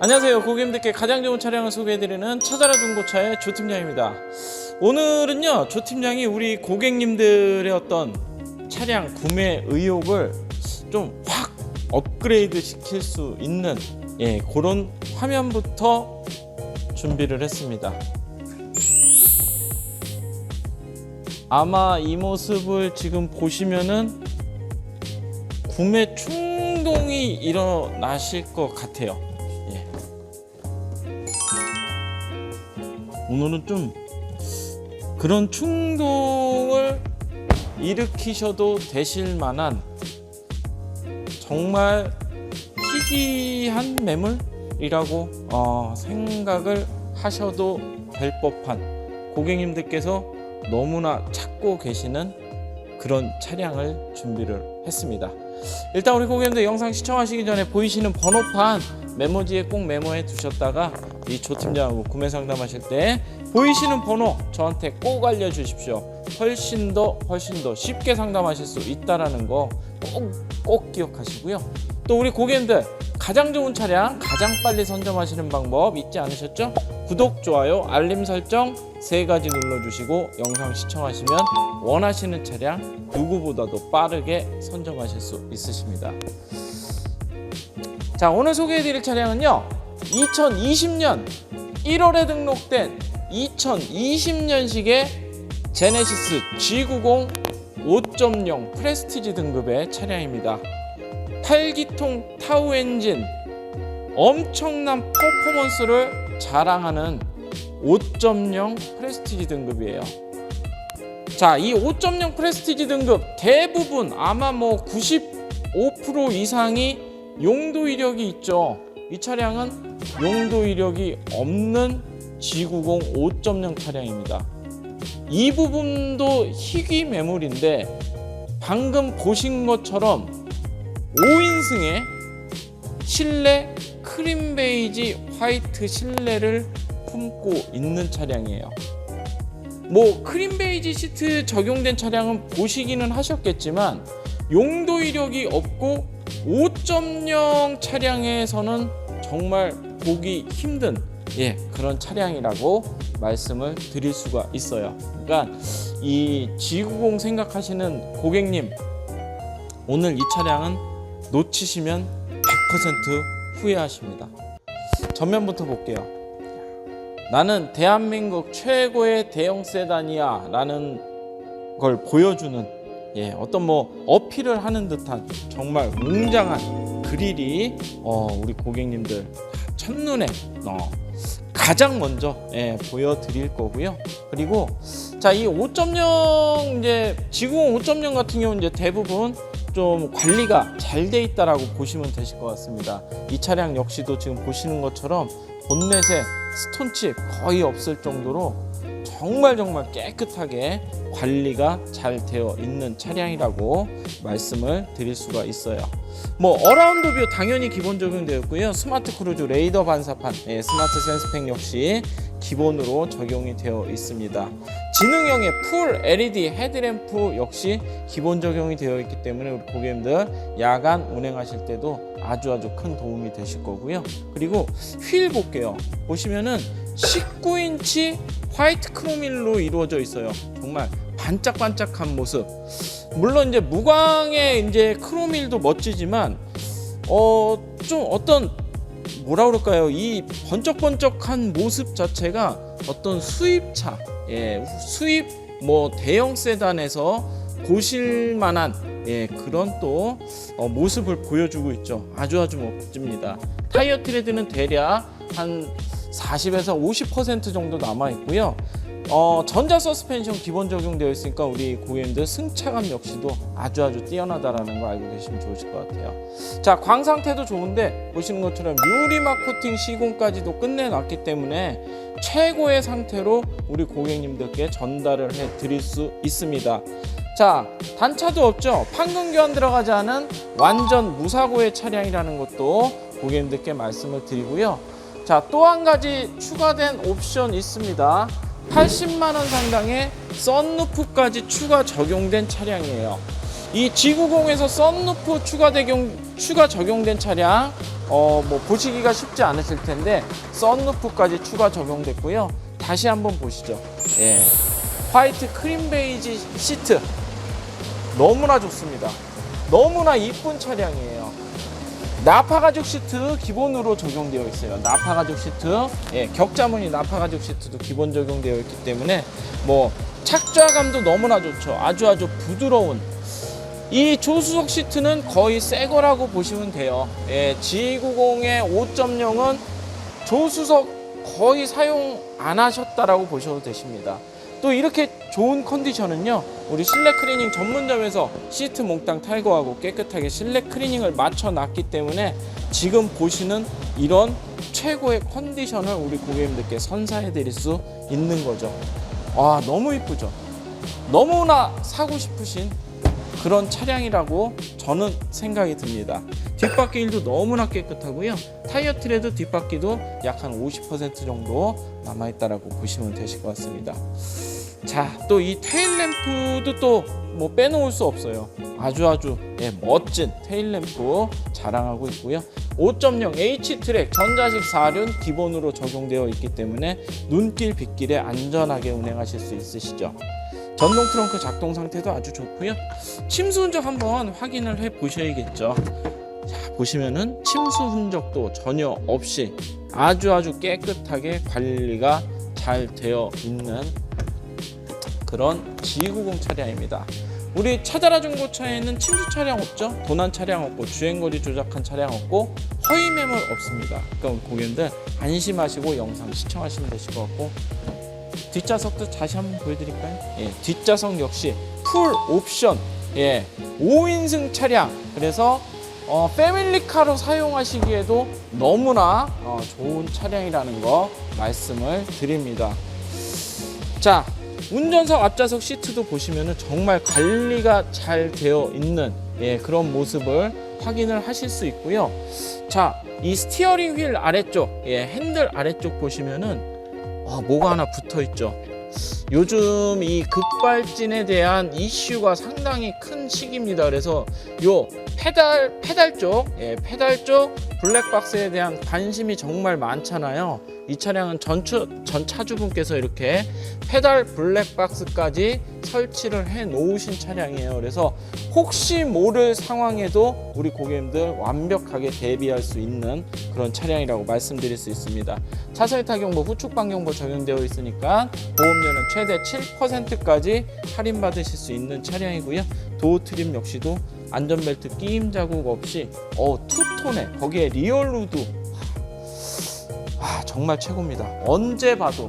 안녕하세요. 고객님들께 가장 좋은 차량을 소개해드리는 찾아라 중고차의 조 팀장입니다. 오늘은요, 조 팀장이 우리 고객님들의 어떤 차량 구매 의욕을 좀 확 업그레이드 시킬 수 있는 예, 그런 화면부터 준비를 했습니다. 아마 이 모습을 지금 보시면은 구매 충동이 일어나실 것 같아요. 예. 오늘은 좀 그런 충동을 일으키셔도 되실 만한 정말 희귀한 매물이라고 어, 생각을 하셔도 될 법한 고객님들께서 너무나 찾고 계시는 그런 차량을 준비를 했습니다. 일단 우리 고객님들 영상 시청하시기 전에 보이시는 번호판 메모지에 꼭 메모해 두셨다가 이 조팀장하고 구매 상담하실 때 보이시는 번호 저한테 꼭 알려주십시오. 훨씬 더 훨씬 더 쉽게 상담하실 수 있다라는 거 꼭 꼭 기억하시고요. 또 우리 고객님들 가장 좋은 차량 가장 빨리 선점하시는 방법 잊지 않으셨죠? 구독, 좋아요, 알림 설정 세 가지 눌러주시고 영상 시청하시면 원하시는 차량 누구보다도 빠르게 선점하실 수 있으십니다. 자 오늘 소개해드릴 차량은요 2020년 1월에 등록된 2020년식의 제네시스 G90 5.0 프레스티지 등급의 차량입니다 8기통 타우 엔진 엄청난 퍼포먼스를 자랑하는 5.0 프레스티지 등급이에요 자, 이 5.0 프레스티지 등급 대부분 아마 뭐 95% 이상이 용도 이력이 있죠. 이 차량은 용도 이력이 없는 G90 5.0 차량입니다. 이 부분도 희귀 매물인데 방금 보신 것처럼 5인승의 실내 크림 베이지 화이트 실내를 품고 있는 차량이에요. 뭐 크림 베이지 시트 적용된 차량은 보시기는 하셨겠지만 용도 이력이 없고 5.0 차량에서는 정말 보기 힘든 예 그런 차량이라고 말씀을 드릴 수가 있어요. 그러니까 이 G90 생각하시는 고객님 오늘 이 차량은 놓치시면 100% 후회하십니다. 전면부터 볼게요. 나는 대한민국 최고의 대형 세단이야 라는 걸 보여주는 예, 어떤 뭐 어필을 하는 듯한 정말 웅장한 그릴이 어, 우리 고객님들 첫눈에 어, 가장 먼저 예, 보여드릴 거고요. 그리고 자 이 5.0 이제 지구공 5.0 같은 경우는 이제 대부분 좀 관리가 잘 돼 있다라고 보시면 되실 것 같습니다. 이 차량 역시도 지금 보시는 것처럼 본넷에 스톤칩 거의 없을 정도로 정말 정말 깨끗하게 관리가 잘 되어 있는 차량이라고 말씀을 드릴 수가 있어요. 뭐 어라운드 뷰 당연히 기본 적용되어 있고요. 스마트 크루즈 레이더 반사판, 예, 스마트 센스팩 역시 기본으로 적용이 되어 있습니다. 지능형의 풀 LED 헤드램프 역시 기본 적용이 되어 있기 때문에 우리 고객님들 야간 운행하실 때도 아주 아주 큰 도움이 되실 거고요. 그리고 휠 볼게요. 보시면은 19인치 화이트 크로밀로 이루어져 있어요. 정말 반짝반짝한 모습. 물론 이제 무광의 이제 크로밀도 멋지지만 어 좀 어떤 뭐라 그럴까요? 이 번쩍번쩍한 모습 자체가 어떤 수입차, 예, 수입 뭐 대형 세단에서 보실 만한 예, 그런 또 어, 모습을 보여주고 있죠. 아주 아주 멋집니다. 타이어 트레드는 대략 한 40에서 50% 정도 남아 있고요. 어, 전자 서스펜션 기본 적용되어 있으니까 우리 고객님들 승차감 역시도 아주 아주 뛰어나다라는 거 알고 계시면 좋으실 것 같아요. 자, 광 상태도 좋은데 보시는 것처럼 유리막 코팅 시공까지도 끝내놨기 때문에 최고의 상태로 우리 고객님들께 전달을 해 드릴 수 있습니다. 자, 단차도 없죠. 판금 교환 들어가지 않은 완전 무사고의 차량이라는 것도 고객님들께 말씀을 드리고요. 자, 또 한 가지 추가된 옵션 있습니다. 80만 원 상당의 썬루프까지 추가 적용된 차량이에요. 이 G90에서 썬루프 추가 적용 추가 적용된 차량 어 뭐 보시기가 쉽지 않으실 텐데 썬루프까지 추가 적용됐고요. 다시 한번 보시죠. 예. 화이트 크림 베이지 시트 너무나 좋습니다. 너무나 이쁜 차량이에요. 나파 가죽 시트 기본으로 적용되어 있어요. 나파 가죽 시트, 예, 격자무늬 나파 가죽 시트도 기본 적용되어 있기 때문에 뭐 착좌감도 너무나 좋죠. 아주 아주 부드러운 이 조수석 시트는 거의 새 거라고 보시면 돼요. 예, G90의 5.0은 조수석 거의 사용 안 하셨다라고 보셔도 되십니다. 또 이렇게 좋은 컨디션은요 우리 실내 클리닝 전문점에서 시트 몽땅 탈거하고 깨끗하게 실내 클리닝을 맞춰 놨기 때문에 지금 보시는 이런 최고의 컨디션을 우리 고객님들께 선사해 드릴 수 있는 거죠 와 너무 이쁘죠 너무나 사고 싶으신 그런 차량이라고 저는 생각이 듭니다. 뒷바퀴 일도 너무나 깨끗하고요. 타이어 트레드 뒷바퀴도 약 한 50% 정도 남아있다라고 보시면 되실 것 같습니다. 자, 또 이 테일 램프도 또 뭐 빼놓을 수 없어요. 아주 아주 예, 멋진 테일 램프 자랑하고 있고요. 5.0 H 트랙 전자식 4륜 기본으로 적용되어 있기 때문에 눈길 빗길에 안전하게 운행하실 수 있으시죠. 전동 트렁크 작동 상태도 아주 좋고요. 침수 흔적 한번 확인을 해 보셔야겠죠. 자, 보시면은 침수 흔적도 전혀 없이 아주 아주 깨끗하게 관리가 잘 되어 있는 그런 G90 차량입니다. 우리 차다라 중고차에는 침수 차량 없죠? 도난 차량 없고 주행거리 조작한 차량 없고 허위 매물 없습니다. 그러니까 고객님들 안심하시고 영상 시청하시면 되실 것 같고 뒷좌석도 다시 한번 보여드릴까요? 예, 뒷좌석 역시 풀 옵션 예, 5인승 차량 그래서 어, 패밀리카로 사용하시기에도 너무나 어, 좋은 차량이라는 거 말씀을 드립니다. 자, 운전석 앞좌석 시트도 보시면은 정말 관리가 잘 되어 있는 예, 그런 모습을 확인을 하실 수 있고요. 자, 이 스티어링 휠 아래쪽, 예, 핸들 아래쪽 보시면은 아, 뭐가 하나 붙어 있죠. 요즘 이 급발진에 대한 이슈가 상당히 큰 시기입니다. 그래서 요 페달 페달 쪽, 예, 페달 쪽 블랙박스에 대한 관심이 정말 많잖아요. 이 차량은 전추, 전 차주분께서 이렇게 페달 블랙박스까지 설치를 해 놓으신 차량이에요. 그래서 혹시 모를 상황에도 우리 고객님들 완벽하게 대비할 수 있는 그런 차량이라고 말씀드릴 수 있습니다. 차선 타경보, 후축 방경보 적용되어 있으니까 보험료는 최대 7%까지 할인받으실 수 있는 차량이고요. 도어 트림 역시도 안전벨트 끼임 자국 없이 어 투톤에 거기에 리얼 우드 아 정말 최고입니다. 언제 봐도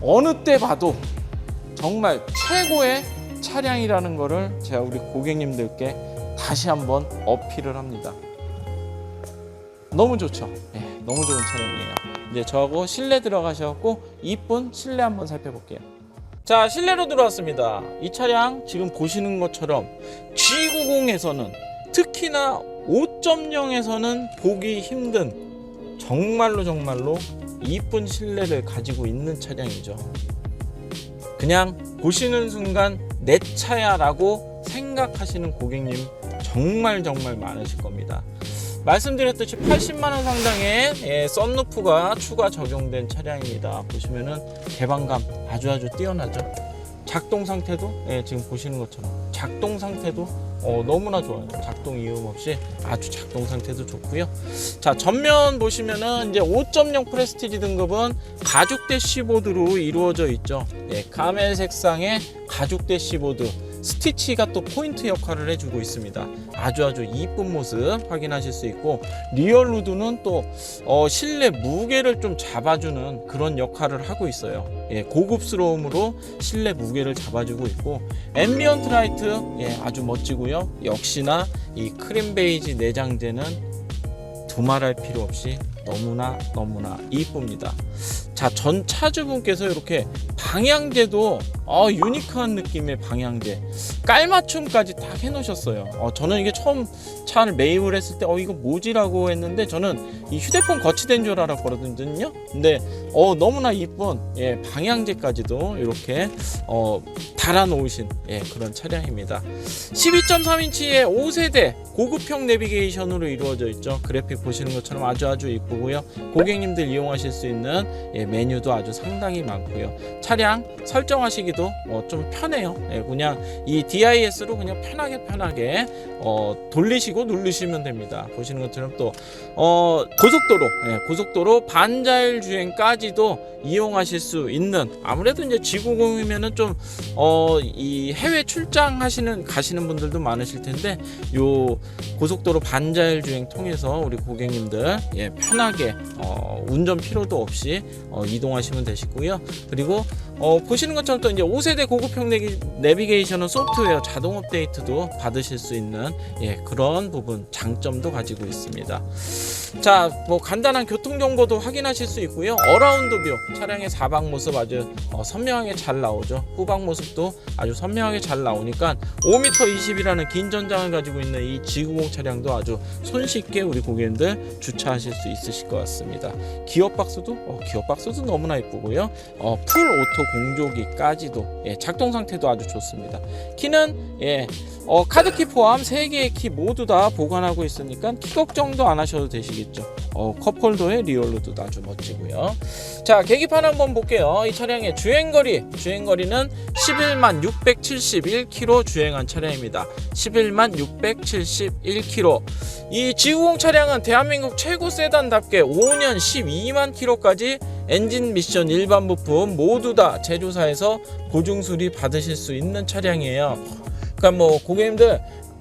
어느 때 봐도 정말 최고의 차량이라는 거를 제가 우리 고객님들께 다시 한번 어필을 합니다. 너무 좋죠. 네, 너무 좋은 차량이에요. 이제 저하고 실내 들어가셔갖고 이쁜 실내 한번 살펴볼게요. 자 실내로 들어왔습니다. 이 차량 지금 보시는 것처럼 G90에서는 특히나 5.0에서는 보기 힘든 정말로 정말로 이쁜 실내를 가지고 있는 차량이죠. 그냥 보시는 순간 내 차야라고 생각하시는 고객님 정말 정말 많으실 겁니다. 말씀드렸듯이 80만 원 상당의 예, 썬루프가 추가 적용된 차량입니다. 보시면은 개방감 아주 아주 뛰어나죠. 작동 상태도 예, 지금 보시는 것처럼 작동 상태도 어, 너무나 좋아요. 작동 이음 없이 아주 작동 상태도 좋고요. 자 전면 보시면은 이제 5.0 프레스티지 등급은 가죽 대시보드로 이루어져 있죠. 예, 카멜 색상의 가죽 대시보드. 스티치가 또 포인트 역할을 해주고 있습니다. 아주 아주 이쁜 모습 확인하실 수 있고 리얼 우드는 또 어, 실내 무게를 좀 잡아주는 그런 역할을 하고 있어요. 예, 고급스러움으로 실내 무게를 잡아주고 있고 앰비언트 라이트 예, 아주 멋지고요. 역시나 이 크림 베이지 내장재는 두말할 필요 없이 너무나 너무나 이쁩니다. 자, 전 차주분께서 이렇게 방향제도 어, 유니크한 느낌의 방향제 깔맞춤까지 딱 해놓으셨어요. 어, 저는 이게 처음 차를 매입을 했을 때 어, 이거 뭐지라고 했는데 저는 이 휴대폰 거치된 줄 알았거든요. 근데 어, 너무나 이쁜 예, 방향제까지도 이렇게 어, 달아놓으신 예, 그런 차량입니다. 12.3인치의 5세대 고급형 내비게이션으로 이루어져 있죠. 그래픽 보시는 것처럼 아주 아주 이쁘고요. 고객님들 이용하실 수 있는 예, 메뉴도 아주 상당히 많고요. 차량 설정하시기도 어, 좀 편해요. 예, 그냥 이 DIS로 그냥 편하게 편하게 어, 돌리시고 누르시면 됩니다. 보시는 것처럼 또 어, 고속도로 예, 고속도로 반자율 주행까지도 이용하실 수 있는 아무래도 이제 지구공이면은 좀 어, 이 해외 출장하시는 가시는 분들도 많으실 텐데 요 고속도로 반자율 주행 통해서 우리 고객님들 예, 편하게 어, 운전 필요도 없이 어, 이동하시면 되시고요. 그리고 어, 보시는 것처럼 또 이제 5세대 고급형 내비게이션은 소프트웨어 자동 업데이트도 받으실 수 있는 예, 그런 부분 장점도 가지고 있습니다. 자, 뭐 간단한 교통 정보도 확인하실 수 있고요. 어라운드 뷰 차량의 사방 모습 아주 어, 선명하게 잘 나오죠. 후방 모습도 아주 선명하게 잘 나오니까 5m 20이라는 긴 전장을 가지고 있는 이 G90 차량도 아주 손쉽게 우리 고객님들 주차하실 수 있으실 것 같습니다. 기어 박스도 어, 기어 박스도 너무나 이쁘고요. 어, 풀 오토 공조기까지도 예, 작동 상태도 아주 좋습니다. 키는 예, 어, 카드키 포함 3개의 키 모두 다 보관하고 있으니까 키 걱정도 안 하셔도 되시겠 죠. 어, 컵홀더의 리얼로도 아주 멋지고요. 자, 계기판 한번 볼게요. 이 차량의 주행거리, 주행거리는 11만 671km 주행한 차량입니다. 11만 671km. 이 G90 차량은 대한민국 최고 세단답게 5년 12만 km까지 엔진 미션 일반 부품 모두 다 제조사에서 보증 수리 받으실 수 있는 차량이에요. 그러니까 뭐 고객님들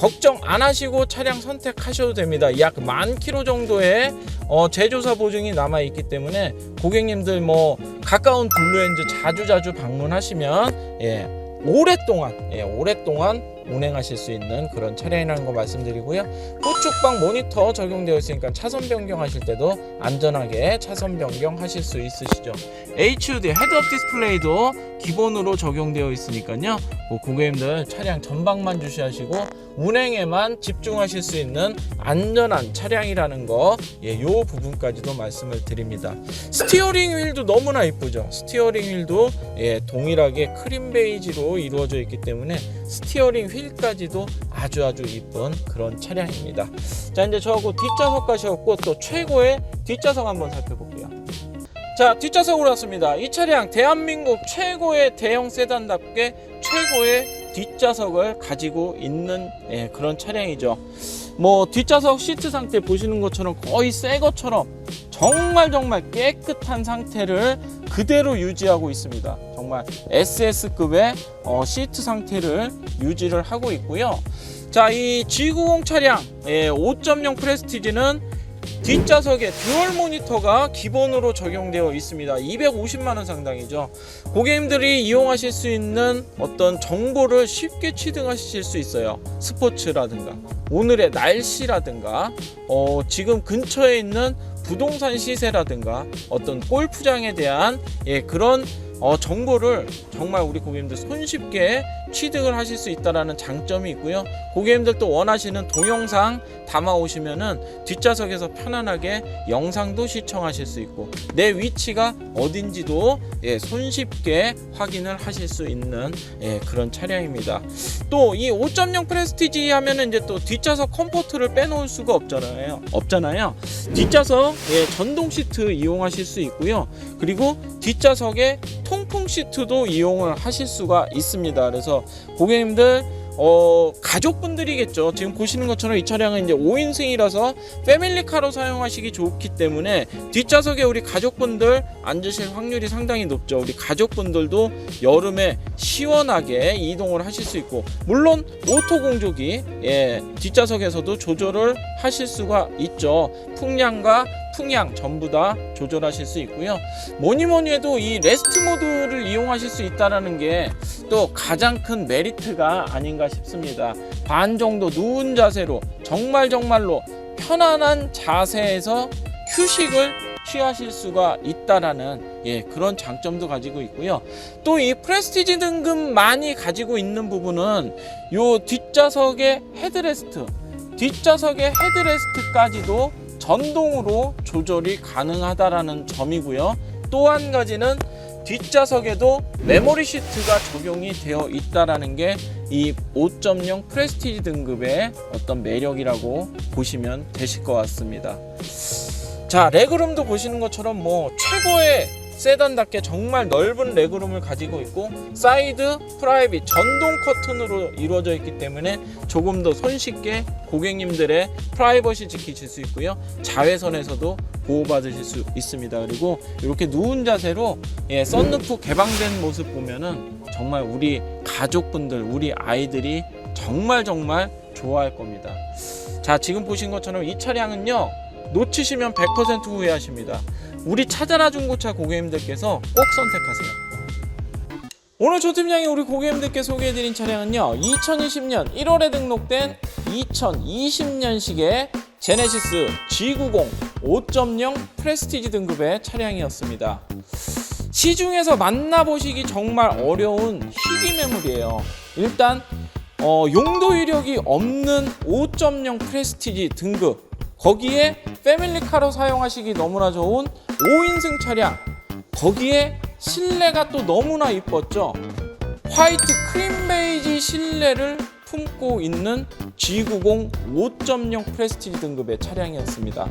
걱정 안 하시고 차량 선택하셔도 됩니다. 약 만 킬로 정도의 어, 제조사 보증이 남아 있기 때문에 고객님들 뭐 가까운 블루엔즈 자주 자주 방문하시면 예, 오랫동안 예, 오랫동안 운행하실 수 있는 그런 차량이라는 거 말씀드리고요. 후측방 모니터 적용되어 있으니까 차선 변경하실 때도 안전하게 차선 변경하실 수 있으시죠. HUD 헤드업 디스플레이도 기본으로 적용되어 있으니까요. 뭐 고객님들 차량 전방만 주시하시고 운행에만 집중하실 수 있는 안전한 차량이라는 거, 예, 요 부분까지도 말씀을 드립니다. 스티어링 휠도 너무나 이쁘죠. 스티어링 휠도 예, 동일하게 크림 베이지로 이루어져 있기 때문에 스티어링 휠 까지도 아주 아주 이쁜 그런 차량입니다. 자, 이제 저하고 뒷좌석 가셨고 또 최고의 뒷좌석 한번 살펴볼게요. 자, 뒷좌석으로 왔습니다. 이 차량 대한민국 최고의 대형 세단답게 최고의 뒷좌석을 가지고 있는 예, 그런 차량이죠. 뭐 뒷좌석 시트 상태 보시는 것처럼 거의 새 것처럼 정말 정말 깨끗한 상태를 그대로 유지하고 있습니다. 정말 SS급의 어, 시트 상태를 유지를 하고 있고요. 자, 이 G90 차량 예, 5.0 프레스티지는 뒷좌석에 듀얼 모니터가 기본으로 적용되어 있습니다. 250만 원 상당이죠. 고객님들이 이용하실 수 있는 어떤 정보를 쉽게 취득하실 수 있어요. 스포츠라든가 오늘의 날씨라든가 어, 지금 근처에 있는 부동산 시세라든가 어떤 골프장에 대한 예, 그런 어, 정보를 정말 우리 고객님들 손쉽게 취득을 하실 수 있다라는 장점이 있고요. 고객님들 또 원하시는 동영상 담아 오시면은 뒷좌석에서 편안하게 영상도 시청하실 수 있고 내 위치가 어딘지도 예, 손쉽게 확인을 하실 수 있는 예, 그런 차량입니다. 또 이 5.0 프레스티지 하면은 이제 또 뒷좌석 컴포트를 빼놓을 수가 없잖아요. 없잖아요. 뒷좌석 예, 전동 시트 이용하실 수 있고요. 그리고 뒷좌석에 통풍 시트도 이용을 하실 수가 있습니다. 그래서 고객님들 어, 가족분들이겠죠. 지금 보시는 것처럼 이 차량은 이제 5인승이라서 패밀리카로 사용하시기 좋기 때문에 뒷좌석에 우리 가족분들 앉으실 확률이 상당히 높죠. 우리 가족분들도 여름에 시원하게 이동을 하실 수 있고 물론 오토 공조기 예, 뒷좌석에서도 조절을 하실 수가 있죠. 풍량과 풍향 전부 다 조절하실 수 있고요. 뭐니 뭐니 해도 이 레스트 모드를 이용하실 수 있다라는 게 또 가장 큰 메리트가 아닌가 싶습니다. 반 정도 누운 자세로 정말 정말로 편안한 자세에서 휴식을 취하실 수가 있다라는 예, 그런 장점도 가지고 있고요. 또 이 프레스티지 등급 많이 가지고 있는 부분은 요 뒷좌석의 헤드레스트, 뒷좌석의 헤드레스트까지도 전동으로 조절이 가능하다라는 점이고요. 또 한 가지는 뒷좌석에도 메모리 시트가 적용이 되어 있다라는 게 이 5.0 프레스티지 등급의 어떤 매력이라고 보시면 되실 것 같습니다. 자, 레그룸도 보시는 것처럼 뭐 최고의 세단답게 정말 넓은 레그룸을 가지고 있고 사이드 프라이빗 전동 커튼으로 이루어져 있기 때문에 조금 더 손쉽게 고객님들의 프라이버시 지키실 수 있고요. 자외선에서도 보호받으실 수 있습니다. 그리고 이렇게 누운 자세로 예, 썬루프 개방된 모습 보면은 정말 우리 가족분들, 우리 아이들이 정말 정말 좋아할 겁니다. 자, 지금 보신 것처럼 이 차량은요. 놓치시면 100% 후회하십니다. 우리 찾아라 중고차 고객님들께서 꼭 선택하세요. 오늘 조 팀장이 우리 고객님들께 소개해드린 차량은요 2020년 1월에 등록된 2020년식의 제네시스 G90 5.0 프레스티지 등급의 차량이었습니다. 시중에서 만나보시기 정말 어려운 희귀 매물이에요. 일단 어, 용도 이력이 없는 5.0 프레스티지 등급 거기에 패밀리카로 사용하시기 너무나 좋은 5인승 차량. 거기에 실내가 또 너무나 이뻤죠? 화이트 크림 베이지 실내를 품고 있는 G90 5.0 프레스티지 등급의 차량이었습니다.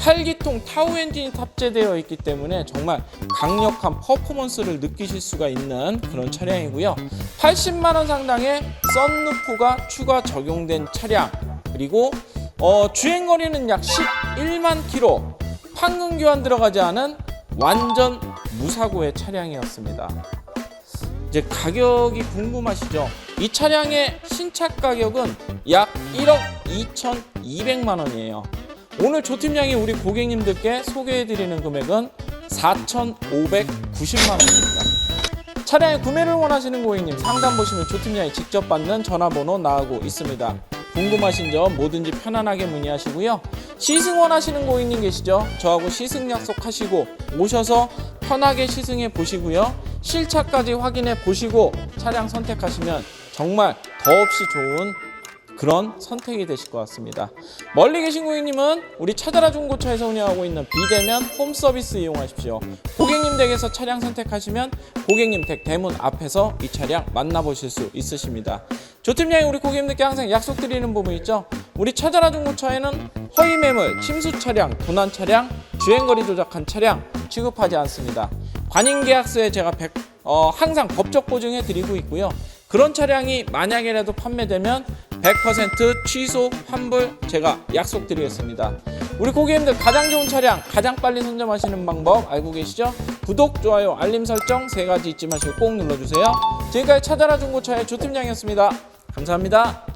8기통 타우 엔진이 탑재되어 있기 때문에 정말 강력한 퍼포먼스를 느끼실 수가 있는 그런 차량이고요. 80만 원 상당의 썬루프가 추가 적용된 차량. 그리고 어, 주행 거리는 약 11만 킬로 판금 교환 들어가지 않은 완전 무사고의 차량이었습니다. 이제 가격이 궁금하시죠? 이 차량의 신차 가격은 약 1억 2,200만 원이에요. 오늘 조팀장이 우리 고객님들께 소개해드리는 금액은 4,590만 원입니다. 차량의 구매를 원하시는 고객님 상담 보시면 조팀장이 직접 받는 전화번호 나오고 있습니다. 궁금하신 점 뭐든지 편안하게 문의하시고요. 시승 원하시는 고객님 계시죠? 저하고 시승 약속하시고 오셔서 편하게 시승해 보시고요. 실차까지 확인해 보시고 차량 선택하시면 정말 더없이 좋은 그런 선택이 되실 것 같습니다. 멀리 계신 고객님은 우리 찾아라 중고차에서 운영하고 있는 비대면 홈 서비스 이용하십시오. 고객님 댁에서 차량 선택하시면 고객님 댁 대문 앞에서 이 차량 만나보실 수 있으십니다. 조팀장이 우리 고객님들께 항상 약속드리는 부분 있죠. 우리 찾아라 중고차에는 허위 매물, 침수 차량, 도난 차량, 주행거리 조작한 차량 취급하지 않습니다. 관인 계약서에 제가 100, 어, 항상 법적 보증해 드리고 있고요. 그런 차량이 만약에라도 판매되면 100% 취소 환불 제가 약속드리겠습니다. 우리 고객님들 가장 좋은 차량 가장 빨리 선점하시는 방법 알고 계시죠? 구독, 좋아요, 알림 설정 세 가지 잊지 마시고 꼭 눌러주세요. 지금까지 찾아라 중고차의 조팀장이었습니다. 감사합니다.